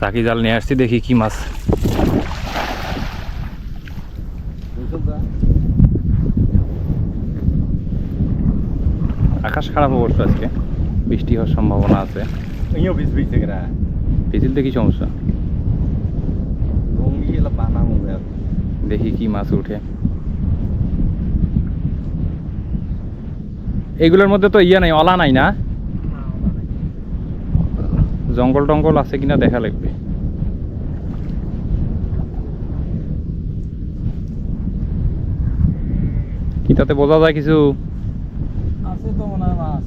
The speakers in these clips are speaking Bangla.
টাকি জাল নিয়ে আসছি দেখি কি মাছ। আকাশ খারাপ অবশ্য আজকে। বৃষ্টি হওয়ার সম্ভাবনা আছে. পিছিলতে কি সমস্যা. দেখি কি মাছ উঠে। এগুলোর মধ্যে তো ইয়া নাই অলা নাই না? জঙ্গল টঙ্গল আছে কিনা দেখা লাগবে। কি তাতে বোঝা যায় কিছু? আছে তো মনে হয় মাছ।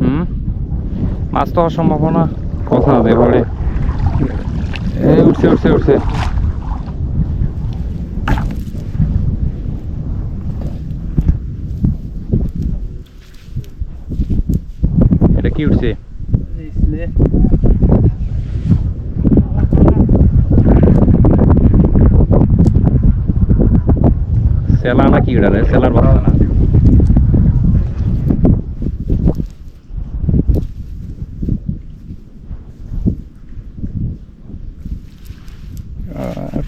হুম? মাছ তো হওয়ার সম্ভাবনা কথা আছে এবারে এ উঠছে উঠছে উঠছে। এটা কি উঠছে इसलिए সেলা না কি ওটা রে সেলার বাচ্চা না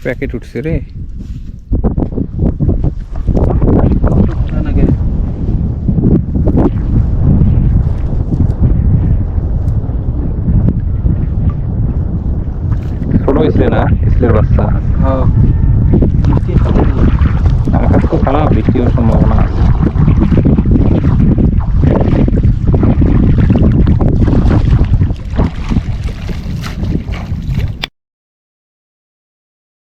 প্যাকেট উঠছে রে इसलिए ना इसलिए बस हाँ।